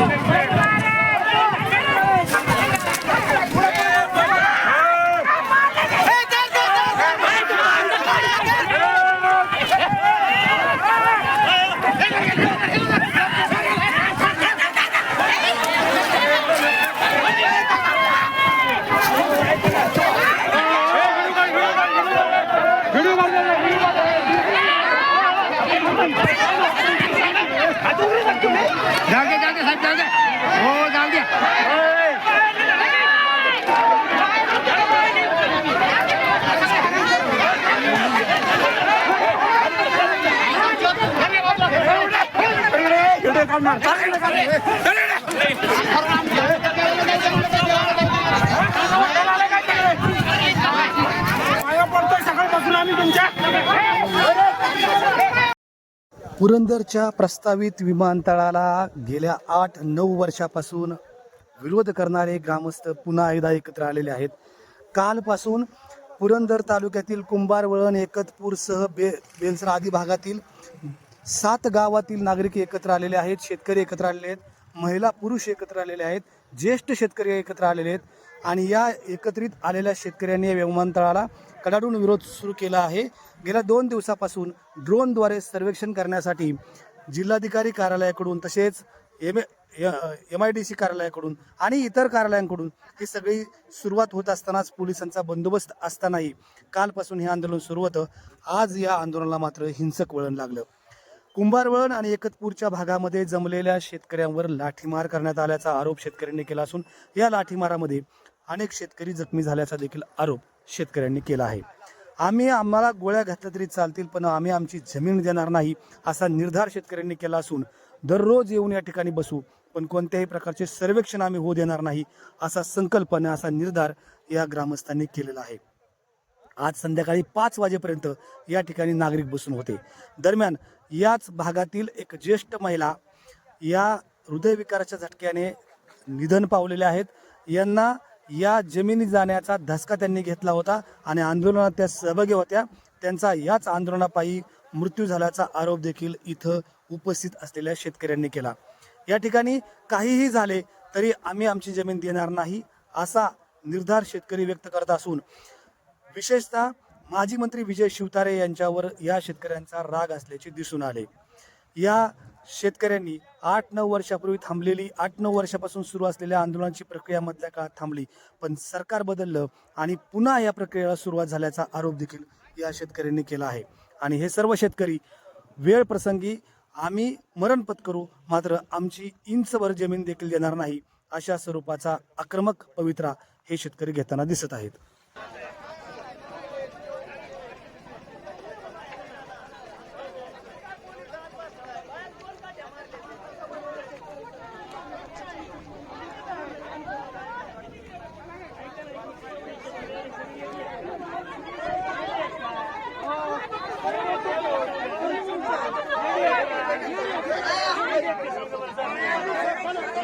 Right. दे जाऊ दे साहेब जाऊ दे हो जाऊ दे पुरंदरच्या प्रस्तावित विमानतळाला गेल्या आठ नऊ वर्षापासून विरोध करणारे ग्रामस्थ पुन्हा एकदा एकत्र आलेले आहेत. कालपासून पुरंदर तालुक्यातील कुंभारवळण एकतपूरसह बे बेलसर आदी भागातील सात गावातील नागरिक एकत्र आलेले आहेत शेतकरी एकत्र आलेले आहेत. महिला पुरुष एकत्र आलेले आहेत ज्येष्ठ शेतकरी एकत्र आलेले आहेत आणि या एकत्रित आलेल्या शेतकऱ्यांनी या विमानतळाला कडाडून विरोध सुरू केला आहे. गेल्या दोन दिवसापासून ड्रोनद्वारे सर्वेक्षण करण्यासाठी जिल्हाधिकारी कार्यालयाकडून तसेच M M I D C कार्यालयाकडून आणि इतर कार्यालयांकडून ही सगळी सुरुवात होत असतानाच पोलिसांचा बंदोबस्त असतानाही कालपासून हे आंदोलन सुरू होतं. आज या आंदोलनाला मात्र हिंसक वळण लागलं. कुंभारवळण आणि एकतपूरच्या भागामध्ये जमलेल्या शेतकऱ्यांवर लाठीमार करण्यात आल्याचा आरोप शेतकऱ्यांनी केला असून या लाठीमारामध्ये अनेक शेतकरी जखमी झाल्याचा देखील आरोप शेतकऱ्यांनी केला आहे. आम्ही आम्हाला गोळ्या घातल्या तरी चालतील पण आम्ही आमची जमीन देणार नाही असा निर्धार शेतकऱ्यांनी केला असून दररोज येऊन या ठिकाणी बसू पण कोणत्याही प्रकारचे सर्वेक्षण आम्ही होऊ देणार नाही असा संकल्पना असा निर्धार या ग्रामस्थांनी केलेला आहे. आज संध्याकाळी पाच वाजेपर्यंत या ठिकाणी नागरिक बसून होते. दरम्यान याच भागातील एक ज्येष्ठ महिला या हृदयविकाराच्या झटक्याने निधन पावलेल्या आहेत. यांना या जमिनी जाण्याचा धसका त्यांनी घेतला होता आणि आंदोलनात त्या सहभागी होत्या. त्यांचा याच आंदोलनापायी मृत्यू झाल्याचा आरोप देखील इथं उपस्थित असलेल्या शेतकऱ्यांनी केला. या ठिकाणी काहीही झाले तरी आम्ही आमची जमीन देणार नाही असा निर्धार शेतकरी व्यक्त करत असून विशेषतः माजी मंत्री विजय शिवतारे यांच्यावर या शेतकऱ्यांचा राग असल्याचे दिसून आले. या शेतकऱ्यांनी आठ नऊ वर्षापूर्वी थांबलेली आठ नऊ वर्षापासून सुरू असलेल्या आंदोलनाची प्रक्रिया मधल्या काळात थांबली. पण सरकार बदललं आणि पुन्हा या प्रक्रियेला सुरुवात झाल्याचा आरोप देखील या शेतकऱ्यांनी केला आहे. आणि हे सर्व शेतकरी वेळ प्रसंगी आम्ही मरण पत्करू मात्र आमची इंचभर जमीन देखील देणार नाही अशा स्वरूपाचा आक्रमक पवित्रा हे शेतकरी घेताना दिसत आहेत.